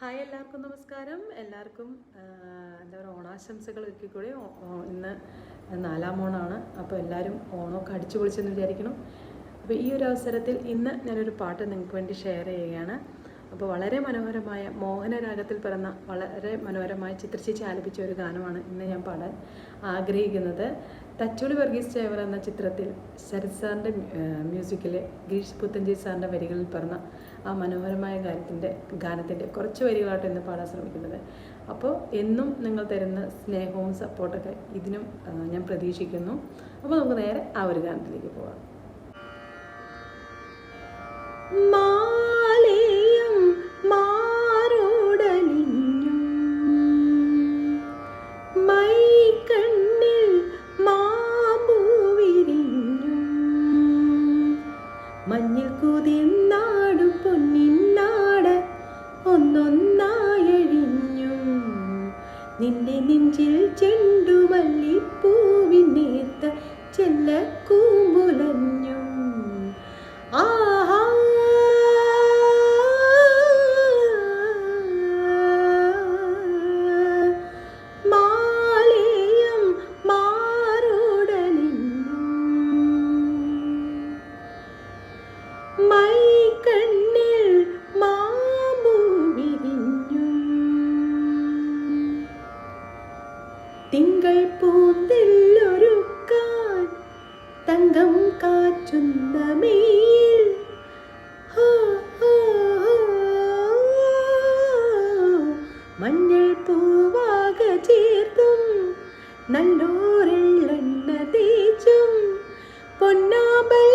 Hi എല്ലാവർക്കും നമസ്കാരം. എല്ലാവർക്കും എന്താ പറയുക ഓണാശംസകൾ ഒരുക്കിക്കൂടി ഇന്ന് നാലാം ഓണമാണ് അപ്പോൾ എല്ലാവരും ഓണമൊക്കെ അടിച്ചു പൊളിച്ചെന്ന് വിചാരിക്കണം. അപ്പോൾ ഈ ഒരു അവസരത്തിൽ ഇന്ന് ഞാനൊരു പാട്ട് നിങ്ങൾക്ക് വേണ്ടി ഷെയർ ചെയ്യുകയാണ്. അപ്പോൾ വളരെ മനോഹരമായ മോഹനരാഗത്തിൽ പിറന്ന വളരെ മനോഹരമായ ചിത്രചേച്ചി ആലപിച്ച ഒരു ഗാനമാണ് ഇന്ന് ഞാൻ പാടാൻ ആഗ്രഹിക്കുന്നത്. തച്ചോളി വർഗീസ് ചേവർ എന്ന ചിത്രത്തിൽ ശരത് സാറിന്റെ മ്യൂസിക്കിലെ ഗിരീഷ് പുത്തഞ്ചി സാറിന്റെ വരികളിൽ പിറന്ന ആ മനോഹരമായ ഗാനത്തിന്റെ ഗാനത്തിന്റെ കുറച്ച് വരികളായിട്ട് ഇന്ന് പാടാൻ ശ്രമിക്കുന്നത്. അപ്പോൾ എന്നും നിങ്ങൾ തരുന്ന സ്നേഹവും സപ്പോർട്ടൊക്കെ ഇതിനും ഞാൻ പ്രതീക്ഷിക്കുന്നു. അപ്പോൾ നമുക്ക് നേരെ ആ ഒരു ഗാനത്തിലേക്ക് പോകാം കുതിർന്നാടു പൊന്നിന്നാട് ഒന്നൊന്നായഴിഞ്ഞു. നിന്റെ നെഞ്ചിൽ ചെണ്ടുമല്ലിപ്പൂവിനേത്ത തിങ്കൾ പൂന്തില്ലൊരുക്കാൻ തങ്കം കാച്ചുന്ന മേൽ മഞ്ഞൾ പൂവാക ചേർത്തും നല്ലോരെള്ളെണ്ണ തേച്ചും പൊന്നാമ്പൽ